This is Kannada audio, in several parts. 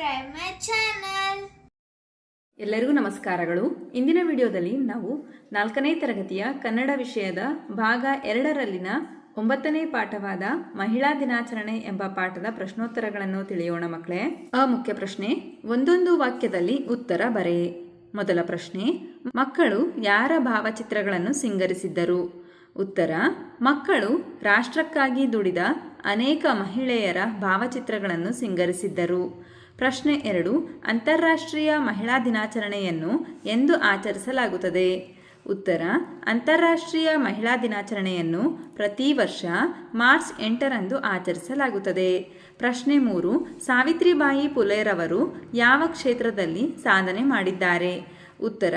subscribe my channel. ಎಲ್ಲರಿಗೂ ನಮಸ್ಕಾರಗಳು. ಇಂದಿನ ವಿಡಿಯೋದಲ್ಲಿ ನಾವು ನಾಲ್ಕನೇ ತರಗತಿಯ ಕನ್ನಡ ವಿಷಯದ ಭಾಗ ಎರಡರಲ್ಲಿನ ಒಂಬತ್ತನೇ ಪಾಠವಾದ ಮಹಿಳಾ ದಿನಾಚರಣೆ ಎಂಬ ಪಾಠದ ಪ್ರಶ್ನೋತ್ತರಗಳನ್ನು ತಿಳಿಯೋಣ ಮಕ್ಕಳೇ. ಅ ಮುಖ್ಯ ಪ್ರಶ್ನೆ, ಒಂದೊಂದು ವಾಕ್ಯದಲ್ಲಿ ಉತ್ತರ ಬರೆ. ಮೊದಲ ಪ್ರಶ್ನೆ, ಮಕ್ಕಳು ಯಾರ ಭಾವಚಿತ್ರಗಳನ್ನು ಸಿಂಗರಿಸಿದ್ದರು? ಉತ್ತರ, ಮಕ್ಕಳು ರಾಷ್ಟ್ರಕ್ಕಾಗಿ ದುಡಿದ ಅನೇಕ ಮಹಿಳೆಯರ ಭಾವಚಿತ್ರಗಳನ್ನು ಸಿಂಗರಿಸಿದ್ದರು. ಪ್ರಶ್ನೆ ಎರಡು, ಅಂತಾರಾಷ್ಟ್ರೀಯ ಮಹಿಳಾ ದಿನಾಚರಣೆಯನ್ನು ಎಂದು ಆಚರಿಸಲಾಗುತ್ತದೆ. ಉತ್ತರ, ಅಂತಾರಾಷ್ಟ್ರೀಯ ಮಹಿಳಾ ದಿನಾಚರಣೆಯನ್ನು ಪ್ರತಿ ವರ್ಷ ಮಾರ್ಚ್ ಎಂಟರಂದು ಆಚರಿಸಲಾಗುತ್ತದೆ. ಪ್ರಶ್ನೆ ಮೂರು, ಸಾವಿತ್ರಿಬಾಯಿ ಪುಲೆರವರು ಯಾವ ಕ್ಷೇತ್ರದಲ್ಲಿ ಸಾಧನೆ ಮಾಡಿದ್ದಾರೆ? ಉತ್ತರ,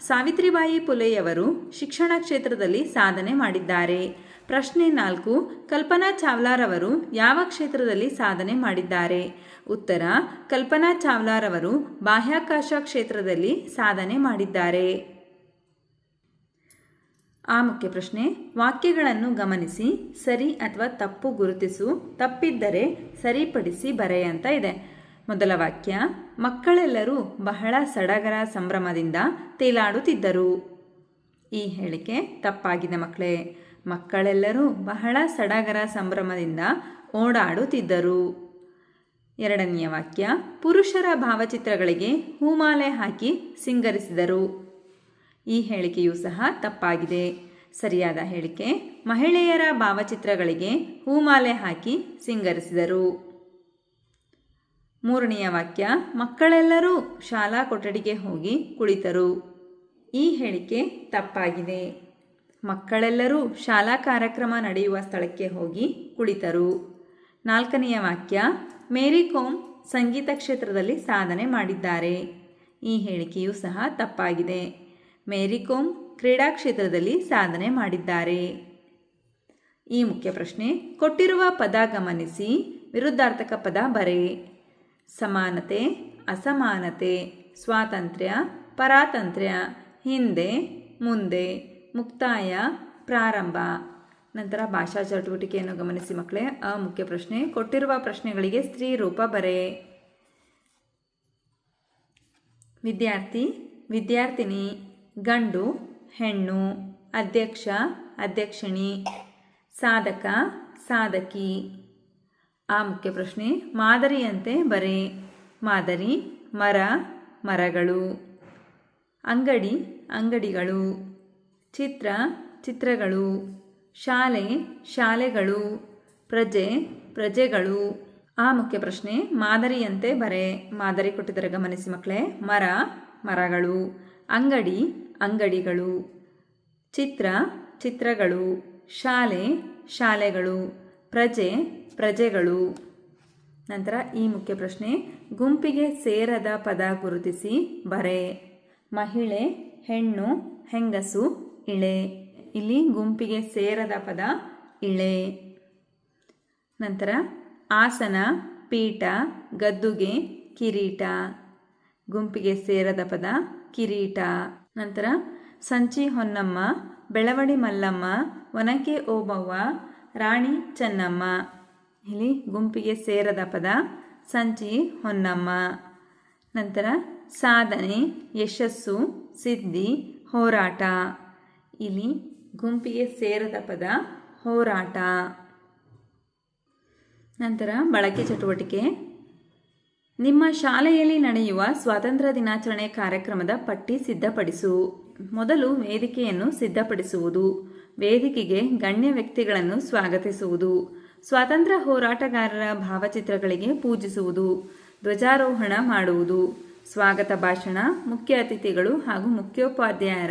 ಸಾವಿತ್ರಿಬಾಯಿ ಪುಲೆಯವರು ಶಿಕ್ಷಣ ಕ್ಷೇತ್ರದಲ್ಲಿ ಸಾಧನೆ ಮಾಡಿದ್ದಾರೆ. ಪ್ರಶ್ನೆ ನಾಲ್ಕು, ಕಲ್ಪನಾ ಚಾವ್ಲಾರವರು ಯಾವ ಕ್ಷೇತ್ರದಲ್ಲಿ ಸಾಧನೆ ಮಾಡಿದ್ದಾರೆ? ಉತ್ತರ, ಕಲ್ಪನಾ ಚಾವ್ಲಾರವರು ಬಾಹ್ಯಾಕಾಶ ಕ್ಷೇತ್ರದಲ್ಲಿ ಸಾಧನೆ ಮಾಡಿದ್ದಾರೆ. ಆ ಮುಖ್ಯ ಪ್ರಶ್ನೆ, ವಾಕ್ಯಗಳನ್ನು ಗಮನಿಸಿ, ಸರಿ ಅಥವಾ ತಪ್ಪು ಗುರುತಿಸು, ತಪ್ಪಿದ್ದರೆ ಸರಿಪಡಿಸಿ ಬರೆಯ ಅಂತ ಇದೆ. ಮೊದಲ ವಾಕ್ಯ, ಮಕ್ಕಳೆಲ್ಲರೂ ಬಹಳ ಸಡಗರ ಸಂಭ್ರಮದಿಂದ ತೇಲಾಡುತ್ತಿದ್ದರು. ಈ ಹೇಳಿಕೆ ತಪ್ಪಾಗಿದೆ ಮಕ್ಕಳೇ. ಮಕ್ಕಳೆಲ್ಲರೂ ಬಹಳ ಸಡಗರ ಸಂಭ್ರಮದಿಂದ ಓಡಾಡುತ್ತಿದ್ದರು. ಎರಡನೆಯ ವಾಕ್ಯ, ಪುರುಷರ ಭಾವಚಿತ್ರಗಳಿಗೆ ಹೂಮಾಲೆ ಹಾಕಿ ಸಿಂಗರಿಸಿದರು. ಈ ಹೇಳಿಕೆಯೂ ಸಹ ತಪ್ಪಾಗಿದೆ. ಸರಿಯಾದ ಹೇಳಿಕೆ, ಮಹಿಳೆಯರ ಭಾವಚಿತ್ರಗಳಿಗೆ ಹೂಮಾಲೆ ಹಾಕಿ ಸಿಂಗರಿಸಿದರು. ಮೂರನೆಯ ವಾಕ್ಯ, ಮಕ್ಕಳೆಲ್ಲರೂ ಶಾಲಾ ಕೊಠಡಿಗೆ ಹೋಗಿ ಕುಳಿತರು. ಈ ಹೇಳಿಕೆ ತಪ್ಪಾಗಿದೆ. ಮಕ್ಕಳೆಲ್ಲರೂ ಶಾಲಾ ಕಾರ್ಯಕ್ರಮ ನಡೆಯುವ ಸ್ಥಳಕ್ಕೆ ಹೋಗಿ ಕುಳಿತರು. ನಾಲ್ಕನೆಯ ವಾಕ್ಯ, ಮೇರಿ ಕೋಮ್ ಸಂಗೀತ ಕ್ಷೇತ್ರದಲ್ಲಿ ಸಾಧನೆ ಮಾಡಿದ್ದಾರೆ. ಈ ಹೇಳಿಕೆಯೂ ಸಹ ತಪ್ಪಾಗಿದೆ. ಮೇರಿ ಕೋಮ್ ಕ್ರೀಡಾ ಕ್ಷೇತ್ರದಲ್ಲಿ ಸಾಧನೆ ಮಾಡಿದ್ದಾರೆ. ಈ ಮುಖ್ಯ ಪ್ರಶ್ನೆ, ಕೊಟ್ಟಿರುವ ಪದ ಗಮನಿಸಿ, ವಿರುದ್ಧಾರ್ಥಕ ಪದ ಬರೆ. ಸಮಾನತೆ, ಅಸಮಾನತೆ, ಸ್ವಾತಂತ್ರ್ಯ, ಪರಾತಂತ್ರ್ಯ, ಹಿಂದೆ, ಮುಂದೆ ಮುಕ್ತಾಯ ಪ್ರಾರಂಭ. ನಂತರ ಭಾಷಾ ಚಟುವಟಿಕೆಯನ್ನು ಗಮನಿಸಿ ಮಕ್ಕಳೇ ಅ ಮುಖ್ಯ ಪ್ರಶ್ನೆ, ಕೊಟ್ಟಿರುವ ಪ್ರಶ್ನೆಗಳಿಗೆ ಸ್ತ್ರೀ ರೂಪ ಬರೆ. ವಿದ್ಯಾರ್ಥಿ, ವಿದ್ಯಾರ್ಥಿನಿ, ಗಂಡು, ಹೆಣ್ಣು, ಅಧ್ಯಕ್ಷ, ಅಧ್ಯಕ್ಷಿಣಿ, ಸಾಧಕ, ಸಾಧಕಿ. ಆ ಮುಖ್ಯ ಪ್ರಶ್ನೆ, ಮಾದರಿಯಂತೆ ಬರೆ. ಮಾದರಿ, ಮರ, ಮರಗಳು. ಅಂಗಡಿ, ಅಂಗಡಿಗಳು. ಚಿತ್ರ, ಚಿತ್ರಗಳು. ಶಾಲೆ, ಶಾಲೆಗಳು. ಪ್ರಜೆ, ಪ್ರಜೆಗಳು. ಆ ಮುಖ್ಯ ಪ್ರಶ್ನೆ, ಮಾದರಿಯಂತೆ ಬರೆ. ಮಾದರಿ ಕೊಟ್ಟಿದ್ದಾರೆ, ಗಮನಿಸಿ ಮಕ್ಕಳೇ. ಮರ, ಮರಗಳು. ಅಂಗಡಿ, ಅಂಗಡಿಗಳು. ಚಿತ್ರ, ಚಿತ್ರಗಳು. ಶಾಲೆ, ಶಾಲೆಗಳು. ಪ್ರಜೆ, ಪ್ರಜೆಗಳು. ನಂತರ ಈ ಮುಖ್ಯ ಪ್ರಶ್ನೆ, ಗುಂಪಿಗೆ ಸೇರದ ಪದ ಗುರುತಿಸಿ ಬರೆ. ಮಹಿಳೆ, ಹೆಣ್ಣು, ಹೆಂಗಸು ಇಳೆ. ಇಲ್ಲಿ ಗುಂಪಿಗೆ ಸೇರದ ಪದ ಇಳೆ. ನಂತರ ಆಸನ, ಪೀಠ, ಗದ್ದುಗೆ, ಕಿರೀಟ. ಗುಂಪಿಗೆ ಸೇರದ ಪದ ಕಿರೀಟ. ನಂತರ ಸಂಚಿ ಹೊನ್ನಮ್ಮ, ಬೆಳವಡಿ ಮಲ್ಲಮ್ಮ, ಒನಕೆ ಓಬವ್ವ, ರಾಣಿ ಚೆನ್ನಮ್ಮ. ಇಲ್ಲಿ ಗುಂಪಿಗೆ ಸೇರದ ಪದ ಸಂಚಿ ಹೊನ್ನಮ್ಮ. ನಂತರ ಸಾಧನೆ, ಯಶಸ್ಸು, ಸಿದ್ಧಿ, ಹೋರಾಟ. ಇಲ್ಲಿ ಗುಂಪಿಗೆ ಸೇರದ ಪದ ಹೋರಾಟ. ನಂತರ ಬಳಕೆ ಚಟುವಟಿಕೆ. ನಿಮ್ಮ ಶಾಲೆಯಲ್ಲಿ ನಡೆಯುವ ಸ್ವಾತಂತ್ರ್ಯ ದಿನಾಚರಣೆ ಕಾರ್ಯಕ್ರಮದ ಪಟ್ಟಿ ಸಿದ್ಧಪಡಿಸು. ಮೊದಲು ವೇದಿಕೆಯನ್ನು ಸಿದ್ಧಪಡಿಸುವುದು. ವೇದಿಕೆಗೆ ಗಣ್ಯ ವ್ಯಕ್ತಿಗಳನ್ನು ಸ್ವಾಗತಿಸುವುದು. ಸ್ವಾತಂತ್ರ್ಯ ಹೋರಾಟಗಾರರ ಭಾವಚಿತ್ರಗಳಿಗೆ ಪೂಜಿಸುವುದು. ಧ್ವಜಾರೋಹಣ ಮಾಡುವುದು. ಸ್ವಾಗತ ಭಾಷಣ, ಮುಖ್ಯ ಅತಿಥಿಗಳು ಹಾಗೂ ಮುಖ್ಯೋಪಾಧ್ಯಾಯರ